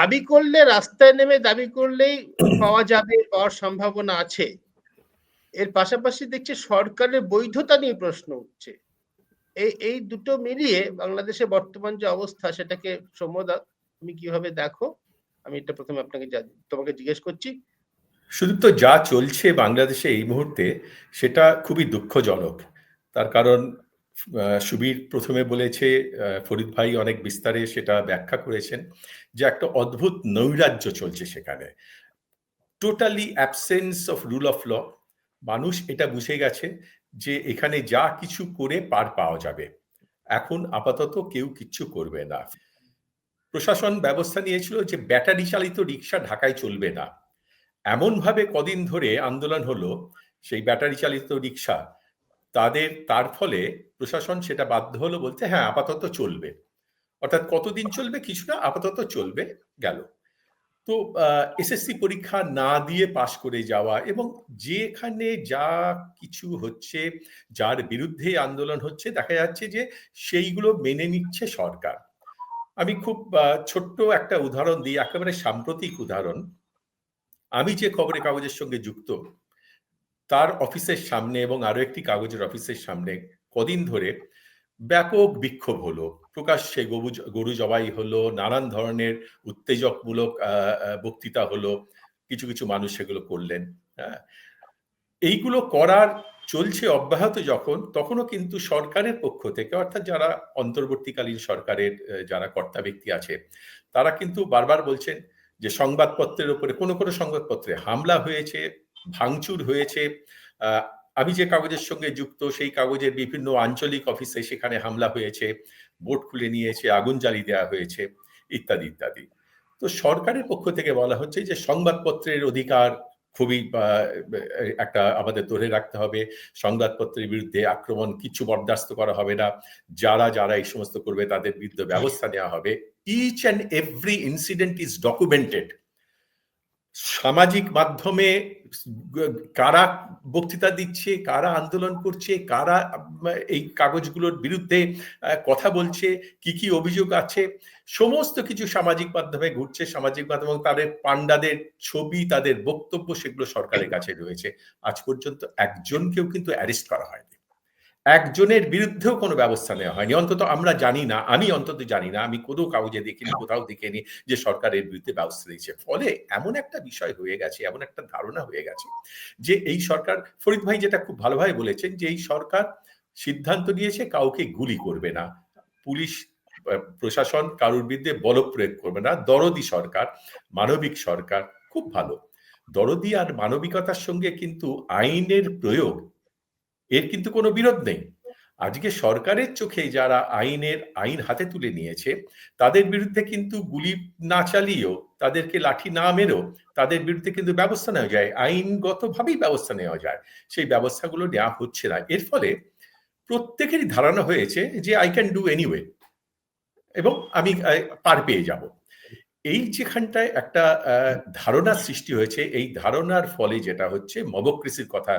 দাবি করলে, রাস্তায় নেমে দাবি করলেই পাওয়া যাবে, পাওয়ার সম্ভাবনা আছে। এর পাশাপাশি দেখছি সরকারের বৈধতা নিয়ে প্রশ্ন উঠছে। এই এই দুটো মিলিয়ে বাংলাদেশে বর্তমান যে অবস্থা, সেটাকে সমদা তুমি কীভাবে দেখো? আমি এটা প্রথমে আপনাকে তোমাকে জিজ্ঞেস করছি। শুধু তো যা চলছে বাংলাদেশে এই মুহূর্তে, সেটা খুবই দুঃখজনক। তার কারণ সুবীর প্রথমে বলেছে ফরিদ ভাই অনেক বিস্তারে সেটা ব্যাখ্যা করেছেন যে একটা অদ্ভুত নৈরাজ্য চলছে সেখানে। Totally absence of rule of law মানুষ এটা বুঝে গেছে যে এখানে যা কিছু করে পার পাওয়া যাবে। এখন আপাতত কেউ কিচ্ছু করবে না। প্রশাসন ব্যবস্থা নিয়েছিল যে ব্যাটারি চালিত রিক্সা ঢাকায় চলবে না। এমনভাবে কদিন ধরে আন্দোলন হলো, সেই ব্যাটারি চালিত রিক্সা তাদের, তার ফলে প্রশাসন সেটা বাধ্য হলো বলতে হ্যাঁ আপাতত চলবে। অর্থাৎ কতদিন চলবে কিছু না, আপাতত চলবে, গেল। তো এসএসসি পরীক্ষা না দিয়ে পাশ করে যাওয়া এবং যেখানে যা কিছু হচ্ছে, যার বিরুদ্ধে আন্দোলন হচ্ছে, দেখা যাচ্ছে যে সেইগুলো মেনে নিচ্ছে সরকার। আমি খুব ছোট্ট একটা উদাহরণ দিই, একেবারে সাম্প্রতিক উদাহরণ। আমি যে খবরের কাগজের সঙ্গে যুক্ত তার অফিসের সামনে এবং আরও একটি কাগজের অফিসের সামনে কদিন ধরে ব্যাপক বিক্ষোভ হলো। প্রকাশ্যে গরু গরু জবাই হলো, নানান ধরনের উত্তেজকমূলক বক্তৃতা হলো, কিছু কিছু মানুষ সেগুলো করলেন। এইগুলো করার চলছে অব্যাহত যখন, তখনও কিন্তু সরকারের পক্ষ থেকে, অর্থাৎ যারা অন্তর্বর্তীকালীন সরকারের যারা কর্তা ব্যক্তি আছে, তারা কিন্তু বারবার বলছেন যে সংবাদপত্রের উপরে, কোনো কোনো সংবাদপত্রে হামলা হয়েছে ভাঙচুর হয়েছে। আমি যে কাগজের সঙ্গে যুক্ত, সেই কাগজের বিভিন্ন আঞ্চলিক অফিসে সেখানে হামলা হয়েছে, বোর্ড খুলে নিয়েছে, আগুন জ্বালিয়ে দেওয়া হয়েছে, ইত্যাদি ইত্যাদি। তো সরকারের পক্ষ থেকে বলা হচ্ছে যে সংবাদপত্রের অধিকার খুবই একটা আমাদের ধরে রাখতে হবে। সংবাদপত্রের বিরুদ্ধে আক্রমণ কিছু বরদাস্ত করা হবে না। যারা যারা এই সমস্ত করবে, তাদের বিরুদ্ধে ব্যবস্থা নেওয়া হবে। Each and every incident is documented সামাজিক মাধ্যমে, কারা বক্তৃতা দিচ্ছে, কারা আন্দোলন করছে, কারা এই কাগজগুলোর বিরুদ্ধে কথা বলছে, কি কি অভিযোগ আছে, সমস্ত কিছু সামাজিক মাধ্যমে ঘুরছে, সামাজিক মাধ্যমে তাদের পান্ডাদের ছবি, তাদের বক্তব্য সেগুলো সরকারের কাছে রয়েছে। আজ পর্যন্ত একজনকেও কিন্তু অ্যারেস্ট করা হয়নি। একজনের বিরুদ্ধেও কোনো ব্যবস্থা নেওয়া হয়নি। অন্তত আমরা জানি না, আমি অন্তত জানি না, আমি কোনো কাগজে দেখিনি, কোথাও দেখিনি যে সরকারের বিরুদ্ধে ব্যবস্থা নিয়েছে। ফলে এমন একটা বিষয় হয়ে গেছে, এমন একটা ধারণা হয়ে গেছে যে এই সরকার, ফরিদ ভাই যেটা খুব ভালোভাবে বলেছেন যে এই সরকার সিদ্ধান্ত নিয়েছে কাউকে গুলি করবে না। পুলিশ প্রশাসন কারোর বিরুদ্ধে বল প্রয়োগ করবে না। দরদি সরকার, মানবিক সরকার, খুব ভালো। দরদি আর মানবিকতার সঙ্গে কিন্তু আইনের প্রয়োগ এর কিন্তু কোনো বিরোধ নেই। আজকে সরকারের চোখে যারা আইনের আইন হাতে তুলে নিয়েছে, তাদের বিরুদ্ধে কিন্তু গুলি না চালিয়েও, তাদেরকে লাঠি না মেরেও, তাদের বিরুদ্ধে কিন্তু ব্যবস্থা নেওয়া যায়, আইনগতভাবেই ব্যবস্থা নেওয়া যায়। সেই ব্যবস্থাগুলো নেওয়া হচ্ছে না। এর ফলে প্রত্যেকেরই ধারণা হয়েছে যে আই ক্যান ডু এনিওয়ে এবং আমি পার পেয়ে যাব। এই যেখানটায় একটা ধারণা সৃষ্টি হয়েছে, এই ধারণার ফলে যেটা হচ্ছে, মবক্রেসির কথা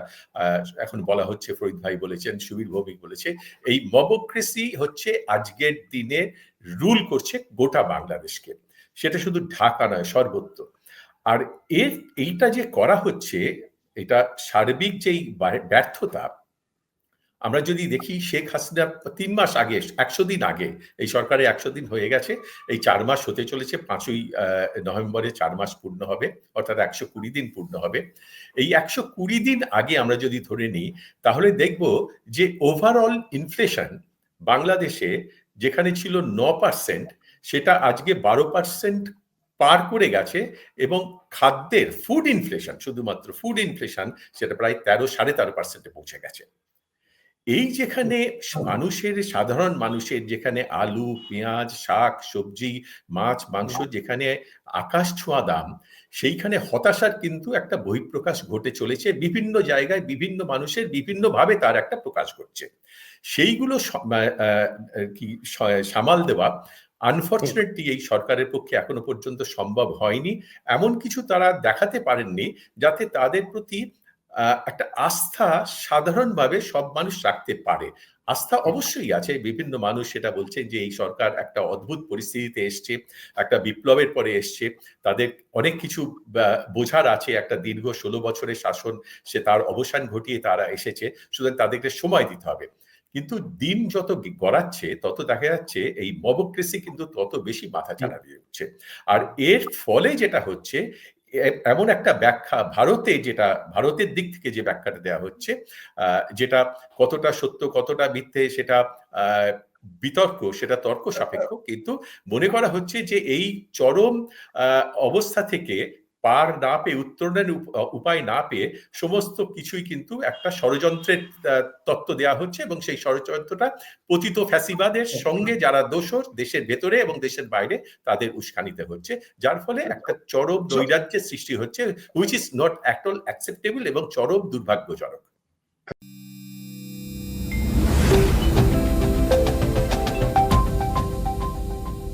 এখন বলা হচ্ছে, ফরিদ ভাই বলেছেন, সুবীর ভৌমিক বলেছে, এই মবক্রেসি হচ্ছে আজকের দিনে রুল করছে গোটা বাংলাদেশকে। সেটা শুধু ঢাকা নয়, সর্বত্র। আর এর, এইটা যে করা হচ্ছে, এটা সার্বিক যেই ব্যর্থতা আমরা যদি দেখি শেখ হাসিনা তিন মাস আগে, একশো দিন আগে, এই সরকারে একশো দিন হয়ে গেছে, এই চার মাস হতে চলেছে, পাঁচই নভেম্বরে চার মাস পূর্ণ হবে, অর্থাৎ একশো কুড়ি দিন পূর্ণ হবে। এই একশো কুড়ি দিন আগে আমরা যদি ধরে নিই, তাহলে দেখব যে ওভারঅল ইনফ্লেশন বাংলাদেশে যেখানে ছিল ন পার্সেন্ট সেটা আজকে বারো পার্সেন্ট পার করে গেছে এবং খাদ্যের ফুড ইনফ্লেশন শুধুমাত্র ফুড ইনফ্লেশন সেটা প্রায় তেরো সাড়ে তেরো পার্সেন্টে পৌঁছে গেছে। এই যেখানে মানুষের সাধারণ মানুষের যেখানে আলু পেঁয়াজ শাক সবজি মাছ মাংস যেখানে আকাশ ছোঁয়া দাম সেইখানে হতাশার কিন্তু একটা বহিঃপ্রকাশ ঘটে চলেছে। বিভিন্ন জায়গায় বিভিন্ন মানুষের বিভিন্নভাবে তার একটা প্রকাশ ঘটছে। সেইগুলো কি সামাল দেওয়া আনফর্চুনেটলি এই সরকারের পক্ষে এখনও পর্যন্ত সম্ভব হয়নি। এমন কিছু তারা দেখাতে পারেননি যাতে তাদের প্রতি একটা আস্থা সাধারণভাবে সব মানুষ রাখতে পারে। আস্থা অবশ্যই আছে। বিভিন্ন মানুষ সেটা বলছেন যে, এই সরকার একটা অদ্ভুত পরিস্থিতিতে এসছে, একটা বিপ্লবের পরে এসছে। তাদের অনেক কিছু বোঝার আছে। একটা দীর্ঘ ষোলো বছরের শাসন, সে তার অবসান ঘটিয়ে তারা এসেছে। সুতরাং তাদেরকে সময় দিতে হবে। কিন্তু দিন যত গড়াচ্ছে, তত দেখা যাচ্ছে এই মবক্রেসি কিন্তু তত বেশি মাথা চাড়া দিয়ে উঠছে। আর এর ফলে যেটা হচ্ছে এমন একটা ব্যাখ্যা ভারতে যেটা, ভারতের দিক থেকে যে ব্যাখ্যাটা দেওয়া হচ্ছে যেটা কতটা সত্য, কতটা মিথ্যে সেটা বিতর্ক, সেটা তর্ক সাপেক্ষ। কিন্তু মনে করা হচ্ছে যে এই চরম অবস্থা থেকে পার না পেয়ে উত্তরণের উপ- উপায় না পেয়ে সমস্ত কিছুই কিন্তু একটা ষড়যন্ত্রের তত্ত্ব দেওয়া হচ্ছে এবং সেই ষড়যন্ত্রটা পতিত ফ্যাসিবাদের সঙ্গে যারা দোষর দেশের ভেতরে এবং দেশের বাইরে তাদের উস্কানিতে হচ্ছে যার ফলে একটা চরম নৈরাজ্যের সৃষ্টি হচ্ছে which is not at all acceptable এবং চরম দুর্ভাগ্যজনক।